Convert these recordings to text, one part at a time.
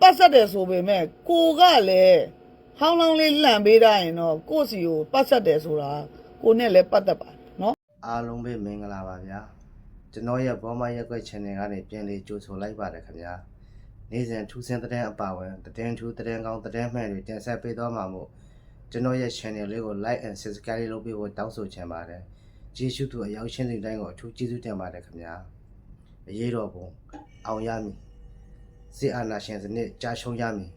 ပတ်ဆက်တယ်ဆိုပေမဲ့ကိုကလည်းဟောင်းလောင်းလေးလှန်ပေးတာရင်တော့ကိုယ့်စီကိုပတ်ဆက်တယ်ဆိုတာကိုနဲ့လည်းပတ်သက်ပါတယ်နော်အားလုံးပဲမင်္ဂလာပါဗျာကျွန်တော်ရဲ့ဘောမရက်ကွက် channel ကနေပြန်လေးကြိုဆိုလိုက်ပါတယ်ခင်ဗျာနေ့စဉ်ထူးဆန်းတဲ့အပါဝင်သတင်းထူးသတင်းကောင်းသတင်းမှန်တွေတင်ဆက်ပေးသွားမှာမို့ကျွန်တော်ရဲ့ channel လေးကို like and subscribe လေးလုပ်ပေးဖို့တောင်းဆိုချင်ပါတယ်ကျေးဇူးတူအရောက်ချင်းတွေတိုင်းကိုအထူးကျေးဇူးတင်ပါတယ်ခင်ဗျာအရေးတော်ပုံအောင်ရမည် စစ်အာဏာရှင်စနစ်ကြာရှုံးရမည်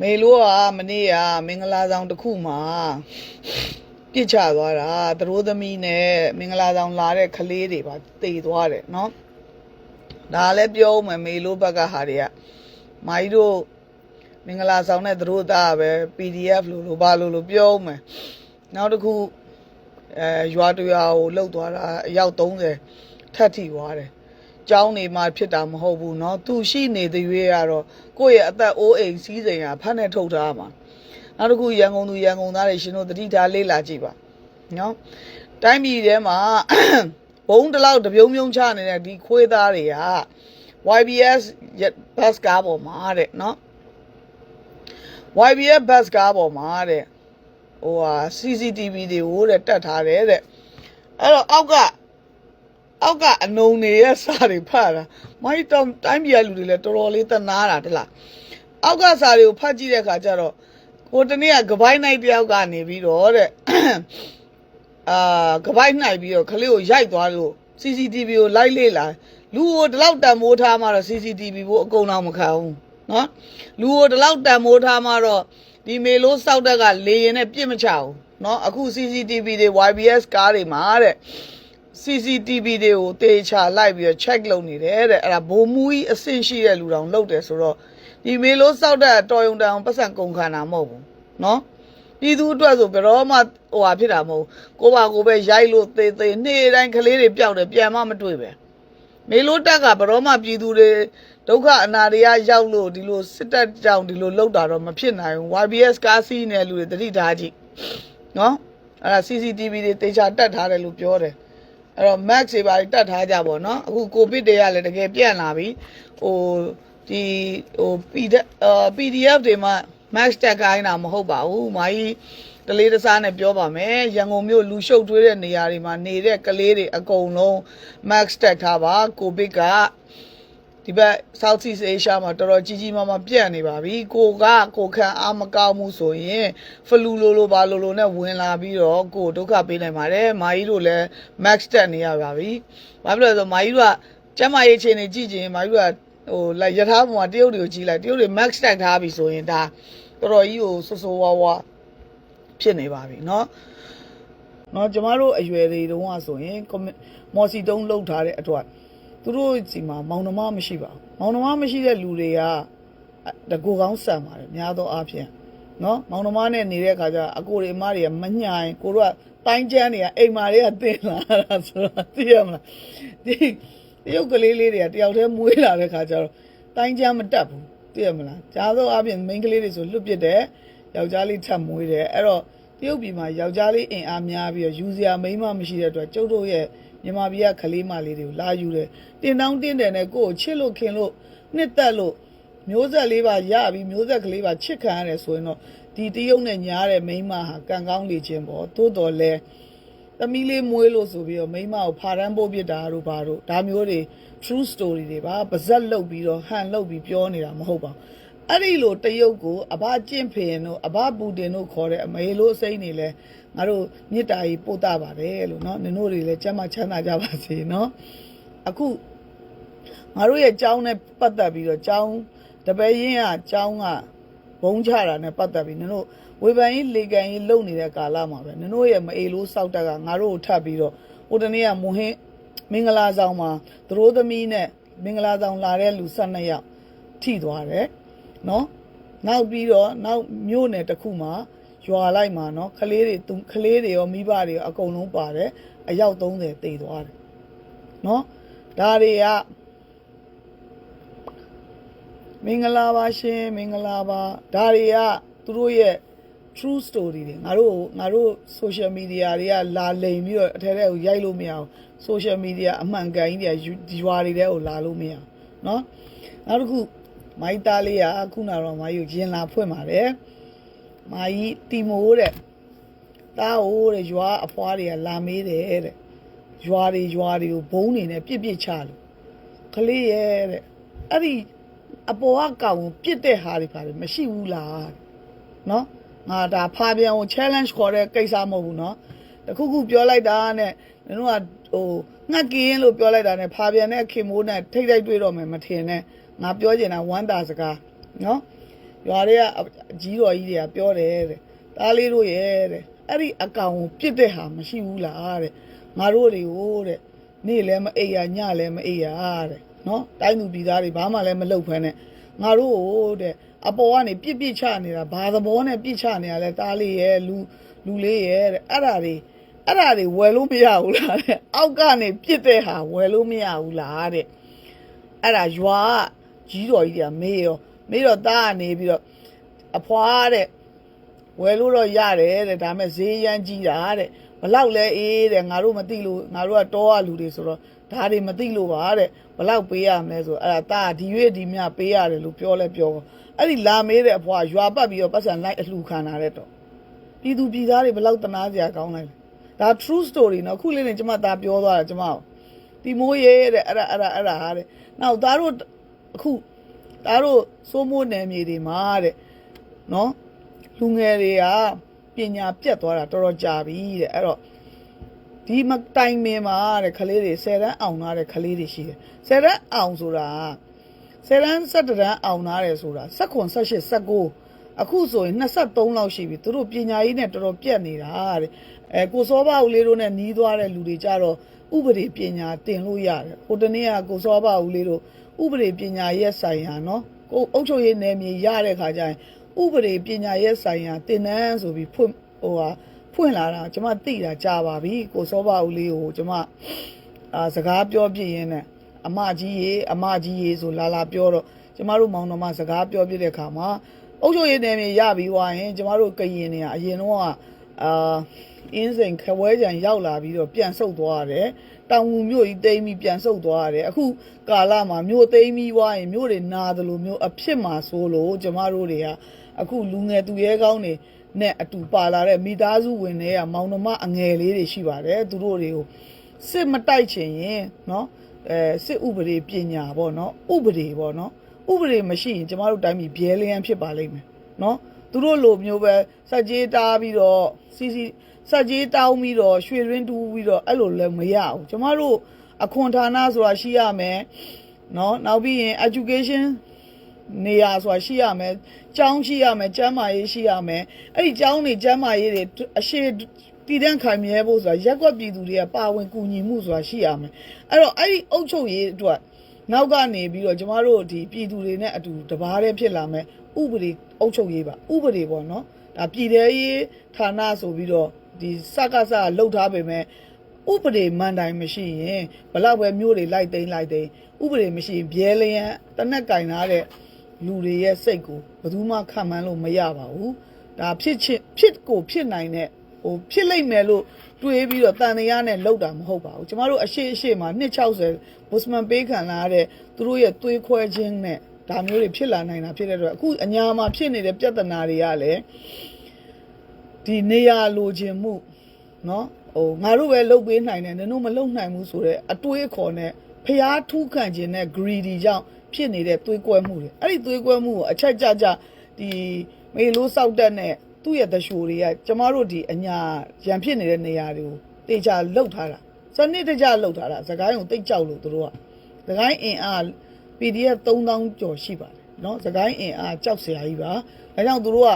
မေလို့ကမနေ့ကမင်္ဂလာဆောင်တစ်ခုမှာပြစ်ချသွားတာသရိုးသမီးနဲ့မင်္ဂလာဆောင်လာတဲ့ကလေးတွေပါတည်သွားတယ်နော်ဒါလည်းပြောဦးမယ်မေလို့ဘက်ကဟာတွေကမာကြီးတို့မင်္ဂလာဆောင်တဲ့သရိုးသားပဲ PDF လို့လို့ဘာလို့လို့ပြောဦးမယ်နောက်တစ်ခု အဲရွာတရွာကိုလှုပ်သွားတာအယောက်30ထပ်ထိသွားတယ် ကျောင်းနေမှဖြစ်တာမဟုတ်ဘူးเนาะသူရှိနေတဲ့ရွေးကတော့ကိုယ့်ရဲ့အသက်အိုးအိမ်စီးစိမ်ကဖတ်နဲ့ထုတ်ထားမှာနောက်တစ်ခုရန်ကုန်သူရန်ကုန်သားတွေရှင်တို့တတိထားလေးလာကြည့်ပါเนาะတိုင်းပြည်ထဲမှာ ဘုံတစ်လောက်တပြုံးပြုံးချနေတဲ့ဒီခွေးသားတွေက YBS bus ကားပေါ်မှာတဲ့เนาะ YBS bus ကားပေါ်မှာတဲ့ ဟိုဟာ CCTV တွေကိုတဲ့တက်ထားတယ်တဲ့အဲ့တော့အောက်ကအောက်ကအနုံနေရဲ့စာတွေဖတ်တာမိုင်းတောင်တိုင်းပြည်ကလူတွေလည်းတော်တော်လေးသနာတာတလားအောက်ကစာတွေကိုဖတ်ကြည့်တဲ့အခါကျတော့ကိုတနေ့ကကပိုင်းနိုင်တယောက်ကနေပြီးတော့တဲ့အာကပိုင်းနိုင်ပြီးတော့ခလေးကိုရိုက်သွားလို့ CCTV ကိုလိုက်လေ့လာလူကိုဒီလောက်တန်မိုးထားမှတော့ CCTV ကိုအကုန်တော့မခံဘူးနော်လူကိုဒီလောက်တန်မိုးထားမှတော့ ဒီမေလို့စောက်တက်ကလေရင်နဲ့ပြစ်မချဘူးနော်အခု CCTV တွေ YBS ကားတွေမှာတဲ့ CCTV တွေကိုတေချာလိုက်ပြီးတော့ check လုပ်နေတယ်တဲ့အဲ့ဒါဘိုးမူကြီးအဆင့်ရှိတဲ့လူတောင်လုပ်တယ်ဆိုတော့ဒီမေလို့စောက်တဲ့တော်ယုံတန်ပတ်စံကုန်ခံတာမဟုတ်ဘူးเนาะပြည်သူအတွက်ဆိုဘယ်တော့မှဟိုဟာဖြစ်တာမဟုတ်ဘူးကိုပါကိုပဲရိုက်လို့သေသေးနေ့တိုင်းကလေးတွေပျောက်တယ်ပြန်မှမတွေ့ပဲမေလို့တက်ကဘယ်တော့မှပြည်သူတွေ ဒုက္ခအနာတွေကရောက်လို့ဒီလိုစစ်တပ်ကြောင့်ဒီလိုလောက်တာတော့မဖြစ်နိုင်ဘူး YBS ကားစီးနေလူတွေတတိထားကြည့်နော်အဲ့ဒါ CCTV တွေတေချာတက်ထားတယ်လို့ပြောတယ်အဲ့တော့ max တွေပါတက်ထားကြပါတော့အခုကိုဗစ်တွေကလည်းတကယ်ပြန့်လာပြီဟိုဒီဟို PDF တွေမှာ max တက်ခိုင်းတာမဟုတ်ပါဘူးမာကြီးတလေးတစားနဲ့ပြောပါမယ်ရန်ကုန်မြို့လူရှုပ်ထွေးတဲ့နေရာတွေမှာနေတဲ့ကလေးတွေအကုန်လုံး max တက်ထားပါကိုဗစ်က ဒီဘက် South East Asia မှာတော်တော်ကြီးကြီးမားမားပြန့်နေပါပြီကိုကကိုခံအားမကောင်းမှုဆိုရင်ဖလူလိုလိုပါလိုလိုနဲ့ဝင်လာပြီးတော့ကိုဒုက္ခပေးနိုင်ပါတယ်မာကြီးတို့လည်း max တက်နေရပါပြီဘာဖြစ်လို့လဲဆိုမာကြီးတို့ကကျမရေးချင်းနေကြည့်ချင်းမာကြီးတို့ကဟိုလိုက်ရထားပေါ်မှာတရုတ်တွေကိုကြီးလိုက်တရုတ်တွေ max တက်ထားပြီဆိုရင်ဒါတော်တော်ကြီးကိုဆိုးဆိုးဝါးဝါဖြစ်နေပါပြီเนาะ နော်ကျမတို့အရွယ်တွေတုန်းကဆိုရင်ကွန်မန့်မော်စီတုံးလှုပ်ထားတဲ့အတွက် သူတို့စီမှာမောင်နှမမရှိပါဘူးမောင်နှမမရှိတဲ့လူတွေကတကူကောင်းဆန်ပါတယ်များသောအားဖြင့်နော်မောင်နှမနဲ့နေတဲ့အခါကျအကိုတွေအမတွေကမညှိုင်ကိုတို့ကတိုင်းကျန်းတွေကအိမ်မာတွေကတင်လာတာဆိုတော့သိရမလားဒီတရုတ်ကလေးလေးတွေကတယောက်တည်းမွေးလာတဲ့ခါကျတော့တိုင်းကျန်းမတက်ဘူးသိရမလားကြားသောအားဖြင့်မိန်းကလေးတွေဆိုလွတ်ပစ်တယ်ယောက်ျားလေးထပ်မွေးတယ်အဲ့တော့တရုတ်ပြည်မှာယောက်ျားလေးအင်အားများပြီးတော့ယူစရာမိန်းမမရှိတဲ့အတွက်ကျုပ်တို့ရဲ့ မြန်မာပြည်ကကလေးမလေးတွေကိုလာယူတယ်တင်တောင်းတင်းတယ်နဲ့ကိုယ့်ကိုချစ်လို့ခင်လို့နှစ်သက်လို့မျိုးဆက်လေးပါရပြီးမျိုးဆက်ကလေးပါချစ်ခံရတယ်ဆိုရင်တော့ဒီတရုတ်နဲ့ညားတဲ့မိန်းမဟာကံကောင်းလေခြင်းပေါ့သို့တော်လဲသမီးလေးမွေးလို့ဆိုပြီးတော့မိန်းမကိုဖာရမ်းပို့ပြစ်တာတို့ဘာတို့ဒါမျိုးတွေ true story တွေပါပါဇက်လုတ်ပြီးတော့ဟန်လုတ်ပြီးပြောနေတာမဟုတ်ပါဘူးအဲ့ဒီလိုတရုတ်ကိုအဘကျင့်ဖင်တို့အဘပူတင်တို့ခေါ်တဲ့အမေလို့အစိမ့်နေလဲ ငါတို့မြစ်တာကြီးပို့တာပါတယ်လို့เนาะနင်တို့တွေလည်းကျမ်းမချမ်းသာကြပါစေเนาะအခုငါတို့ရဲ့ကြောင်းနဲ့ပတ်သက်ပြီးတော့ကြောင်းတပည့်ရင်းကကြောင်းကဘုံချတာနဲ့ပတ်သက်ပြီးနင်တို့ဝေဖန်ရေးလေကန်ရေးလုပ်နေတဲ့ကာလမှာပဲနင်တို့ရဲ့မအေလို့စောက်တက်ကငါတို့ကိုထပ်ပြီးတော့ဟိုတနေ့ကမွန်ဟင်းမင်္ဂလာဆောင်မှာသရိုးသမီးနဲ့မင်္ဂလာဆောင်လာတဲ့လူ12ယောက်ထိသွားတယ် နော်နောက်ပြီးတော့နောက်မြို့နယ်တစ်ခုမှာ ရွာလိုက်မှာနော်ကလေးတွေသူကလေးတွေရောမိဘတွေရောအကုန်လုံးပါတယ်အယောက်30တည်သွားတယ်နော်ဒါတွေကမင်္ဂလာပါရှင်မင်္ဂလာပါဒါတွေကသူတို့ရဲ့ true story တွေငါတို့ငါတို့ social media တွေကလာလိမ်ပြီးတော့အထက်ထဲကိုရိုက်လို့မရအောင် social media အမှန်ကန်ကြီးတွေကရွာတွေထဲကိုလာလို့မရအောင်เนาะနောက်တစ်ခုမိုက်သားလေးကခုနကတော့မိုင်းကိုရင်လာဖွင့်ပါတယ် မိုင်းတီမိုးတဲ့တားဟိုတဲ့ရွာအဖွားတွေကလာမေးတယ်တဲ့ရွာတွေရွာတွေကိုဘုံနေနဲ့ပြစ်ပြစ်ချလို့ကလေးရဲ့တဲ့အဲ့ဒီအပေါ်ကကောင်ကိုပြစ်တဲ့ဟာတွေပါလေမရှိဘူးလားတဲ့နော်ငါဒါဖာပြန်ကို challenge ခေါ်တဲ့ကိစ္စမဟုတ်ဘူးနော်တခုခုပြောလိုက်တာနဲ့နင်တို့ကဟိုငှက်ကင်းလို့ပြောလိုက်တာနဲ့ဖာပြန်နဲ့ခင်မိုးနဲ့ထိတ်ထိတ်တွေ့တော့မယ်မထင်နဲ့ငါပြောချင်တာဝမ်းတာစကားနော် ရွာတွေကအကြီးတော်ကြီးတွေကပြောတယ်တဲ့တားလေးတို့ရဲ့တဲ့အဲ့ဒီအကောင်ကိုပြစ်တဲ့ဟာမရှိဘူးလားတဲ့ငါတို့တွေကိုတဲ့နေ့လည်းမအိပ်ရညလည်းမအိပ်ရတဲ့နော်တိုင်းသူပြည်သားတွေဘာမှလည်းမလုပ်ဖ ೇನೆ ငါတို့ကိုတဲ့အပေါ်ကနေပြစ်ပြစ်ချနေတာဘာသဘောနဲ့ပြစ်ချနေရလဲတားလေးရဲ့လူလူလေးရဲ့တဲ့အဲ့ဒါတွေအဲ့ဒါတွေဝယ်လို့မရဘူးလားတဲ့အောက်ကနေပြစ်တဲ့ဟာဝယ်လို့မရဘူးလားတဲ့အဲ့ဒါရွာကကြီးတော်ကြီးကမေးရော မေးတော့တားကနေပြီးတော့အဖွာတဲ့ဝယ်လို့တော့ရတယ်တဲ့ဒါပေမဲ့ဈေးရမ်းကြီးတာတဲ့ဘလောက်လဲအေးတဲ့ငါတို့မသိလို့ငါတို့ကတောရလူတွေဆိုတော့ဒါတွေမသိလို့ပါတဲ့ဘလောက်ပေးရမလဲဆိုအဲ့ဒါတားဒီရွေ့ဒီမြပေးရတယ်လို့ပြောလဲပြောအဲ့ဒီလာမေးတဲ့အဖွာရွာပတ်ပြီးတော့ပတ်စံလိုက်အလှခံတာတဲ့တော့ပြည်သူပြည်သားတွေဘလောက်တနာစရာကောင်းလိုက်လဲဒါ true story နော်ခုလေးနဲ့ကျမသားပြောသွားတာကျမတီမိုးရဲတဲ့အဲ့ဒါအဲ့ဒါအဲ့ဒါဟာတဲ့နောက်သားတို့အခု သားတို့စိုးမိုးနယ်မြေတွေမှာတဲ့နော်လူငယ်တွေကပညာပြတ်သွားတာတော်တော်ကြာပြီတဲ့အဲ့တော့ဒီမတိုင်မင်မှာတဲ့ကလေးတွေ10တန်းအောင်လာတဲ့ကလေးတွေရှိတယ်10တန်းအောင်ဆိုတာ10တန်း17တန်းအောင်လာတယ်ဆိုတာ19 18 19အခုဆိုရင်23လောက်ရှိပြီသူတို့ပညာရေးနဲ့တော်တော်ပြတ်နေတာတဲ့အဲကိုစောပါဦးလေးတို့နဲ့နီးသွားတဲ့လူတွေကြတော့ဥပဒေပညာသင်လို့ရတယ်ဟိုတနေ့ကကိုစောပါဦးလေးတို့ ဥပဒေပညာရဲ့ဆိုင်ရာနော်ကိုအုပ်ချုပ်ရေးနယ်မြေရတဲ့ခါကျရင်ဥပဒေပညာရဲ့ဆိုင်ရာသင်တန်းဆိုပြီးဖွင့်ဟိုဟာဖွင့်လာတာကျမသိတာကြာပါပြီကိုစောပါဦးလေးကိုကျမအာစကားပြောပြရင်းနဲ့အမကြီးရေအမကြီးရေဆိုလာလာပြောတော့ကျမတို့မောင်နှမစကားပြောပြတဲ့အခါမှာအုပ်ချုပ်ရေးနယ်မြေရပြီးွားရင်ကျမတို့ကရင်နေရအရင်တော့ကအာအင်းစိန်ခဝဲကြံရောက်လာပြီးတော့ပြန်ဆုတ်သွားရတယ် တောင်ငူမြို့ကြီးတိမ့်ပြီးပြန်ဆုတ်သွားရတယ်အခုကာလမှာမြို့သိမ်းပြီးွားရင်မြို့တွေနာတယ်လို့မျိုးအဖြစ်မှာဆိုလို့ကျမတို့တွေကအခုလူငယ်သူရဲကောင်းတွေ နဲ့အတူပါလာတဲ့မိသားစုဝင်တွေကမောင်နှမအငယ်လေးတွေရှိပါတယ်သူတို့တွေကိုစစ်မတိုက်ချင်ရင်เนาะအဲစစ်ဥပဒေပညာပေါ့เนาะဥပဒေပေါ့เนาะဥပဒေမရှိရင်ကျမတို့တိုင်းပြည်ဘဲလျံဖြစ်ပါလိမ့်မယ်เนาะသူတို့လိုမျိုးပဲစက်ကြီးတားပြီးတော့စီစီ စက်ကြီးတောင်းပြီးတော့ရွှေရင်းတူးပြီးတော့အဲ့လိုလည်းမရဘူးကျမတို့အခွန်ဌာနဆိုတာရှိရမယ်နော်နောက်ပြီးရင် education နေရာဆိုတာရှိရမယ်ကျောင်းရှိရမယ်ကျန်းမာရေးရှိရမယ်အဲ့ဒီကျောင်းတွေကျန်းမာရေးတွေအရှိတည်တံ့ခံမြဲဖို့ဆိုတာရက်ွက်ပြည်သူတွေကပါဝင်ကူညီမှုဆိုတာရှိရမယ်အဲ့တော့အဲ့ဒီအုပ်ချုပ်ရေးအတွက်နောက်ကနေပြီးတော့ကျမတို့ဒီပြည်သူတွေနဲ့အတူတဘာတည်းဖြစ်လာမယ်ဥပဒေအုပ်ချုပ်ရေးပါဥပဒေပေါ့နော်ဒါပြည်ထရေးဌာနဆိုပြီးတော့ ဒီစကစကလှုပ်ထားပေမဲ့ဥပဒေမှန်တိုင်းမရှိရင်ဘလောက်ပဲမျိုးတွေလိုက်သိမ်းလိုက်သိမ်းဥပဒေမရှိရင်ဘဲလျံတနက်ကင်ထားတဲ့လူတွေရဲ့စိတ်ကိုဘယ်သူမှခံမှန်းလို့မရပါဘူးဒါဖြစ်ချစ်ဖြစ်ကိုဖြစ်နိုင်တဲ့ဟိုဖြစ်လိမ့်မယ်လို့တွေးပြီးတော့တန်တရားနဲ့လောက်တာမဟုတ်ပါဘူးကျမတို့အရှိအရှိမှာ260ဘုစမန်ပေးခံလာရတဲ့သူတို့ရဲ့သွေးခွဲခြင်းနဲ့ဒါမျိုးတွေဖြစ်လာနိုင်တာဖြစ်တဲ့အတွက်အခုအညာမှာဖြစ်နေတဲ့ပြဿနာတွေကလည်း ဒီနေရလိုချင်မှုเนาะဟိုငါတို့ပဲလှုပ်ပေးနိုင်တယ်နင်တို့မလှုပ်နိုင်ဘူးဆိုတော့အတွေးခေါ်နဲ့ဖျားထူးခံခြင်းနဲ့ greedy ကြောင့်ဖြစ်နေတဲ့သွေးကွဲမှုတွေအဲ့ဒီသွေးကွဲမှုကိုအချက်ကြကြဒီမေလို့စောက်တက်နဲ့သူ့ရဲ့တရှိုတွေကကျမတို့ဒီအညာရံဖြစ်နေတဲ့နေရာတွေကိုတေချာလှုပ်ထားတာစနစ်တကျလှုပ်ထားတာစကိုင်းကိုတိတ်ကြောက်လို့သူတို့ကစကိုင်းအင်အား PDF 3000ကျော်ရှိပါတယ်เนาะစကိုင်းအင်အားကြောက်စရာကြီးပါဒါကြောင့်သူတို့က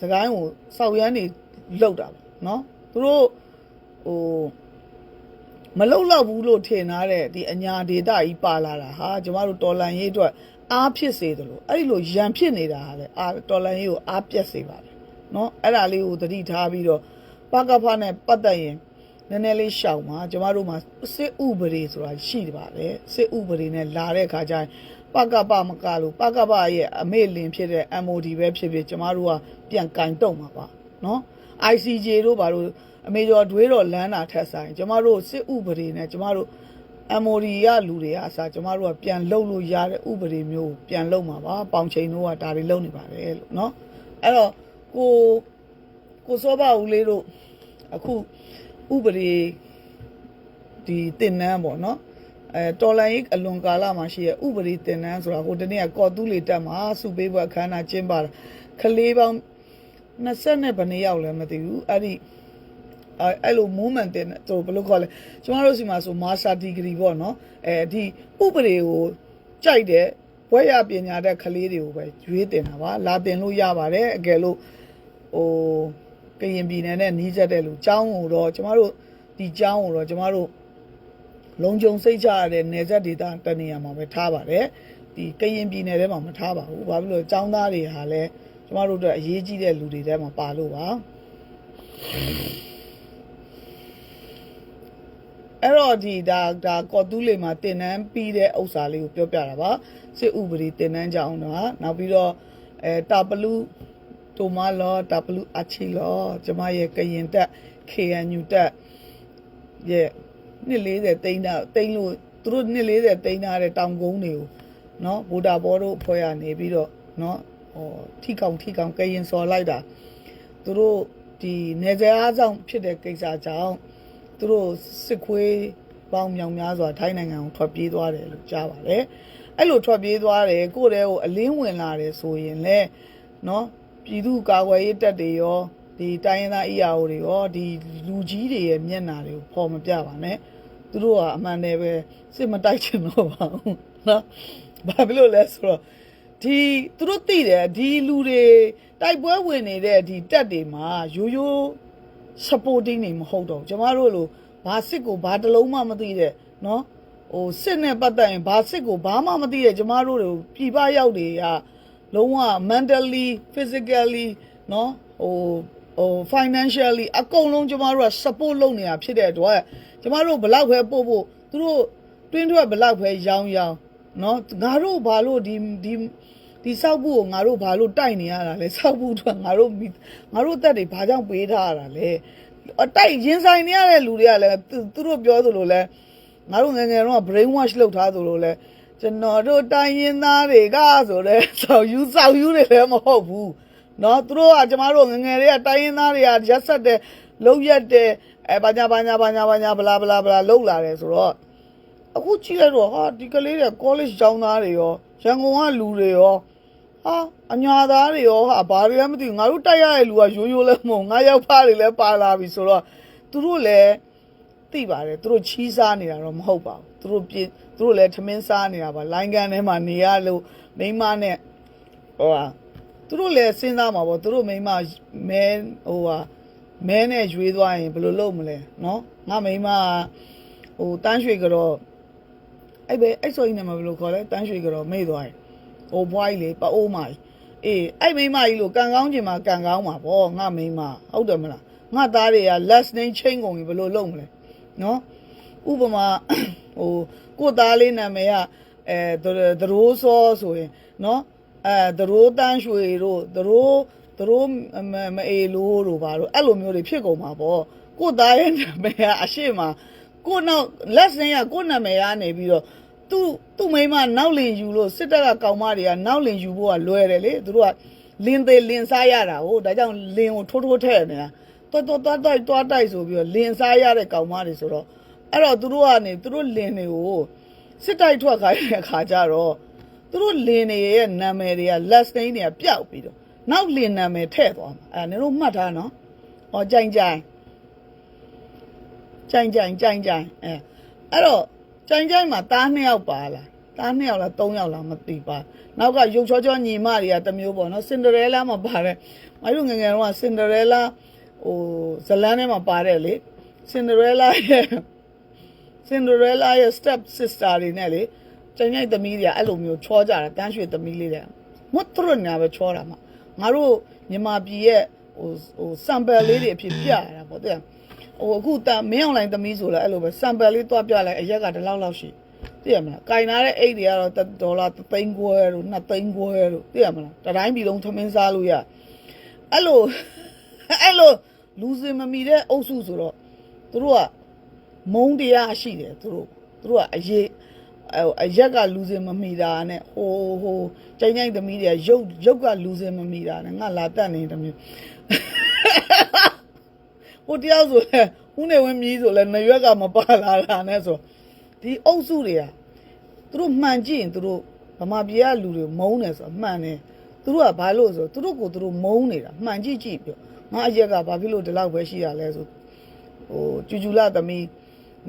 စကိုင်းကိုစောက်ရမ်းနေလောက်တာပေါ့နော်သူတို့ဟိုမလောက်လောက်ဘူးလို့ထင်ထားတဲ့ဒီအညာဒေတာကြီးပါလာတာဟာကျမတို့တော်လန်ရေးအတွက်အားဖြစ်စေတယ်လို့အဲ့ဒီလိုရန်ဖြစ်နေတာဟာလေအာတော်လန်ရေးကိုအားပြက်စေပါတယ်နော်အဲ့ဒါလေးကိုသတိထားပြီးတော့ပကဖနဲ့ပတ်သက်ရင်နည်းနည်းလေးရှောင်ပါကျမတို့မှာစစ်ဥပဒေဆိုတာရှိပါတယ်စစ်ဥပဒေနဲ့လာတဲ့ခါကျရင် ပကပမကလို့ပကပရဲ့အမေလင်ဖြစ်တဲ့ MOD ပဲဖြစ်ဖြစ်ကျမတို့ကပြန်ကင်တော့မှာပါနော် ICJ တို့ဘာလို့အမေကျော်တွေးတော်လမ်းတာထက်ဆိုင်ကျမတို့စစ်ဥပဒေနဲ့ကျမတို့ MOD ရလူတွေကအစားကျမတို့ကပြန်လှုပ်လို့ရတဲ့ဥပဒေမျိုးပြန်လှုပ်မှာပါပေါင်ချိန်တို့ကဒါတွေလှုပ်နေပါတယ်လို့နော်အဲ့တော့ကိုကိုစောပါဦးလေးတို့အခုဥပဒေဒီတင်နန်းပေါ့နော် အဲတော်လိုင်းအလွန်ကာလမှာရှိရဲ့ဥပဒေတင်နန်းဆိုတာဟိုတနေ့ကကော်တူးလေတက်မှာစုပေးဘွက်ခန်းနာကျင်းပါတာကလေးပေါင်း20နဲ့ဘယ်နှစ်ယောက်လဲမသိဘူးအဲ့ဒီအဲအဲ့လို movement တင်တယ်ဆိုဘယ်လိုခေါ်လဲကျမတို့စီမှာဆို master degree ပေါ့နော်အဲဒီဥပဒေကိုကြိုက်တဲ့ဘွဲ့ရပညာတဲ့ကလေးတွေကိုပဲရွေးတင်တာပါလာတင်လို့ရပါတယ်အကယ်လို့ဟိုကရင်ပြည်နယ်နဲ့နီးစပ်တဲ့လူចောင်းကိုတော့ကျမတို့ဒီចောင်းကိုတော့ကျမတို့ လုံခြုံစိတ်ချရတဲ့နေဆက်ဒေတာတနေရာမှာပဲထားပါတယ်ဒီကရင်ပြည်နယ်ထဲမှာမထားပါဘူးဘာဖြစ်လို့ចောင်းသားတွေဟာလည်းကျမတို့အတွက်အရေးကြီးတဲ့လူတွေထဲမှာပါလို့ပါအဲ့တော့ဒီဒါဒါကော်တူးလေးမှာတင်နန်းပြီးတဲ့ဥစ္စာလေးကိုပြောပြတာပါစစ်ဥပဒေတင်နန်းကြောင်းတော့နောက်ပြီးတော့အဲတာပလူတိုမာလောတာပလူအချီလောကျမရဲ့ကရင်တက် KNU တက်ရဲ့ နှစ်40တိန်းတာတိန်းလို့သူတို့နှစ်40တိန်းထားတဲ့တောင်ကုန်းတွေကိုနော်ဗုဒ္ဓဘောတို့ဖွဲ့ရနေပြီးတော့နော်ဟောထိကောင်ထိကောင်ကရင်စော်လိုက်တာသူတို့ဒီနေကြအားဆောင်ဖြစ်တဲ့ကိစ္စကြောင့်သူတို့စစ်ခွေးပေါင်းမြောင်များစွာထိုင်းနိုင်ငံကိုထွက်ပြေးသွားတယ်လို့ကြားပါတယ်။အဲ့လိုထွက်ပြေးသွားတယ်ကိုယ့်တဲကိုအလင်းဝင်လာတယ်ဆိုရင်လေနော်ပြည်သူကာကွယ်ရေးတပ်တွေရောဒီတိုင်းရင်းသား EAO တွေရောဒီလူကြီးတွေရဲ့မျက်နှာတွေကိုပေါ်မပြပါနဲ့။ သူတို့ကအမှန်တည်းပဲစစ်မတိုက်ချင်တော့ပါဘူးနော်ဘာဖြစ်လို့လဲဆိုတော့ဒီသူတို့သိတယ်ဒီလူတွေတိုက်ပွဲဝင်နေတဲ့ဒီတပ်တွေမှာရိုးရိုး supporting နေမဟုတ်တော့ကျမတို့လိုဘာစစ်ကိုဘာတလုံးမှမသိတဲ့နော်ဟိုစစ်နဲ့ပတ်သက်ရင်ဘာစစ်ကိုဘာမှမသိတဲ့ကျမတို့တွေပြည်ပရောက်တွေကလုံးဝ mentally physically နော်ဟို ဟို financially အကုန်လုံးကျမတို့က support လုပ်နေတာဖြစ်တဲ့အတွက်ကျမတို့ဘလောက်ပဲပို့ဖို့သူတို့တွင်းထွက်ဘလောက်ပဲရောင်းရောင်းเนาะငါတို့ဘာလို့ဒီဒီဒီစောက်ဘူးကိုငါတို့ဘာလို့တိုက်နေရတာလဲစောက်ဘူးအတွက်ငါတို့မိငါတို့တက်တွေဘာကြောင့်ပေးထားရတာလဲအတိုက်ရင်ဆိုင်နေရတဲ့လူတွေကလည်းသူသူတို့ပြောသလိုလဲငါတို့ငယ်ငယ်တော့ brain wash လုပ်ထားသလိုလဲကျွန်တော်တို့တိုင်းရင်းသားတွေကဆိုတော့စောက်ယူစောက်ယူတွေလည်းမဟုတ်ဘူး နော်သူတို့ကကျမတို့ငငယ်တွေကတိုင်းရင်းသားတွေကရက်ဆက်တဲ့လုံရက်တဲ့အဲဘာညာဘာညာဘာညာဘာညာဘလာဘလာဘလာလောက်လာတယ်ဆိုတော့အခုကြည့်လိုက်တော့ဟာဒီကလေးတွေ college ကျောင်းသားတွေရောရန်ကုန်ကလူတွေရောဟာအညာသားတွေရောဟာဘာတွေလဲမသိဘူးငါတို့တိုက်ရတဲ့လူကရိုးရိုးလည်းမဟုတ်ငါရောက်ဖားတွေလည်းပါလာပြီဆိုတော့သူတို့လည်းသိပါတယ်သူတို့ချီးစားနေတာတော့မဟုတ်ပါဘူးသူတို့ပြသူတို့လည်းထမင်းစားနေတာပါလိုင်းကန်ထဲမှာနေရလို့မိမနဲ့ဟောဟာ သူတို့လည်းစဉ်းစားမှာပေါ့သူတို့မိန်းမမဲဟိုဟာမဲနဲ့ရွေးသွားရင်ဘယ်လိုလုပ်မလဲနော်ငါမိန်းမကဟိုတန်းရွှေကတော့အဲ့ပဲအဲ့ဆိုရင်လည်းမဘယ်လိုခေါ်လဲတန်းရွှေကတော့မေ့သွားတယ်။ဟိုဘွားကြီးလေပအိုးမကြီးအေးအဲ့မိန်းမကြီးလို့ကန်ကောင်းချင်မှာကန်ကောင်းမှာပေါ့ငါမိန်းမဟုတ်တယ်မလားငါသားတွေက last name chain ကုန်ပြီဘယ်လိုလုပ်မလဲနော်ဥပမာဟိုကိုယ့်သားလေးနာမည်ကအဲသရိုးစောဆိုရင်နော် အဲသရိုးတန်းရွှေတို့သရိုးသရိုးမမအေလို့တို့ဘာလို့အဲ့လိုမျိုးတွေဖြစ်ကုန်မှာပေါ့ကိုယ့်သားရဲ့နာမည်ကအရှိမကိုနောက်လက်စင်းကကိုနာမည်ကနေပြီးတော့သူ့သူ့မိမနောက်လင်ယူလို့စစ်တပ်ကကောင်မတွေကနောက်လင်ယူဖို့ကလွယ်တယ်လေသူတို့ကလင်းသေးလင်းစားရတာဟုတ်ဒါကြောင့်လင်းကိုထိုးထိုးထည့်နေတာတော်တော်တော်တိုက်တွားတိုက်ဆိုပြီးတော့လင်းစားရတဲ့ကောင်မတွေဆိုတော့အဲ့တော့သူတို့ကနေသူတို့လင်းတွေကိုစစ်တိုက်ထွက်ခိုင်းတဲ့အခါကျတော့ သူတို့လင်းတွေရဲ့နာမည်တွေကလက်စင်းတွေကပျောက်ပြီးတော့နောက်လင်းနာမည်ထည့်သွားမှာအဲ့ဒါနင်တို့မှတ်ထားနော်ဟောကြိုင်ကြိုင်ကြိုင်ကြိုင်ကြိုင်ကြိုင်အဲအဲ့တော့ကြိုင်ကြိုင်မှာတားနှစ်ယောက်ပါလားတားနှစ်ယောက်လားသုံးယောက်လားမသိပါနောက်ကရုပ်ချောချောညီမတွေကတစ်မျိုးပေါ့နော်စင်ဒရဲလာမှာပါတယ်မတို့ငယ်ငယ်တော့စင်ဒရဲလာဟိုဇလန်းထဲမှာပါတယ်လေစင်ဒရဲလာရဲ့စင်ဒရဲလာရဲ့ step sister တွေနဲ့လေ ကျန်ကျန်သမီးတွေကအဲ့လိုမျိုးချောကြတာတန်းရွှေသမီးလေးတွေမတ်ထရညာပဲချောတာမှာငါတို့မြန်မာပြည်ရဲ့ဟိုဟို sample လေးတွေအဖြစ်ပြရတာပေါ့တဲ့ဟိုအခုတမင်းအွန်လိုင်းသမီးဆိုလဲအဲ့လိုပဲ sample လေးတွားပြလိုက်အရက်ကတစ်လောက်လောက်ရှိသိရမလား။ကင်နာတဲ့အိတ်တွေကတော့ဒေါ်လာ3သိန်းခွဲတို့2သိန်းခွဲတို့သိရမလား။တတိုင်းပြည်လုံးသမင်းစားလို့ရအဲ့လိုအဲ့လိုလူစင်မမီတဲ့အုပ်စုဆိုတော့သူတို့ကမုံတရားရှိတယ်သူတို့သူတို့ကအရေး ဟိုအရက်ကလူစင်မမီတာနဲ့ဟိုဟိုကျိုင်းကျိုင်းသမီးတွေကရုပ်ရုပ်ကလူစင်မမီတာနဲ့ငါလာတက်နေတယ်မျိုးဟိုတယောက်ဆိုလဲဦးနေဝင်းမြည်ဆိုလဲနရွက်ကမပါလာတာနဲ့ဆိုဒီအုပ်စုတွေကသူတို့မှန်ကြည့်ရင်သူတို့ဗမာပြည်ကလူတွေမုန်းတယ်ဆိုတော့မှန်တယ်သူတို့ကဘာလို့ဆိုသူတို့ကိုသူတို့မုန်းနေတာမှန်ကြည့်ကြည့်ပြောငါအရက်ကဘာဖြစ်လို့ဒီလောက်ပဲရှိရလဲဆိုဟိုကျူကျူလာသမီး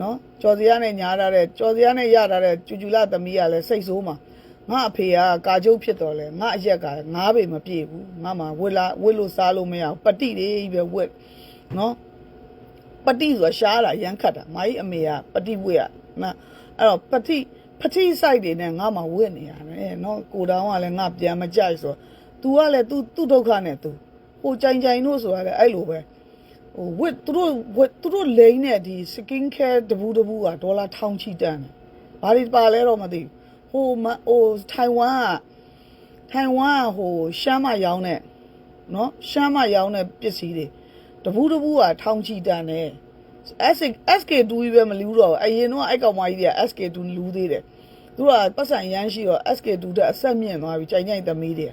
နော်ကြော်စရာနဲ့ညားထားတဲ့ကြော်စရာနဲ့ရထားတဲ့ကျူကျူလာသမီးကလည်းစိတ်ဆိုးမှာငါအဖေကကာကျုပ်ဖြစ်တော်လဲငါအရက်ကငါးပေမပြည့်ဘူးငါမှဝစ်လာဝစ်လို့စားလို့မရဘူးပတိတွေပဲဝစ်နော် ပတိဆိုတာရှားတာရမ်းခတ်တာမာကြီးအမေကပတိဝက်ရနော်အဲ့တော့ပတိပတိ site တွေနဲ့ငါမှဝက်နေရတယ်နော်ကိုတောင်ကလည်းငါပြန်မကြိုက်ဆိုတော့ तू ကလည်း तू သူ့ဒုက္ခနဲ့ तू ဟိုကြိုင်ကြိုင်တို့ဆိုတာလည်းအဲ့လိုပဲ ဟိုဝက်သူတို့ဝက်သူတို့လိမ့်တဲ့ဒီ skin care တဘူးတဘူးကဒေါ်လာထောင်ချီတန်းတယ်ဘာတွေပါလဲတော့မသိဘူးဟိုမဟိုထိုင်ဝမ်ကထိုင်ဝမ်ကဟိုရှမ်းမရောင်းတဲ့နော်ရှမ်းမရောင်းတဲ့ပစ္စည်းတွေတဘူးတဘူးကထောင်ချီတန်းတယ် SK SK2 ကြီးပဲမလူတော့ဘူးအရင်တော့အဲ့ကောင်မကြီးတွေက SK2 လူသေးတယ်သူကပတ်စံရမ်းရှိတော့ SK2 တက်အဆက်မြင့်သွားပြီကြိုင်ကြိုင်သမီးတွေက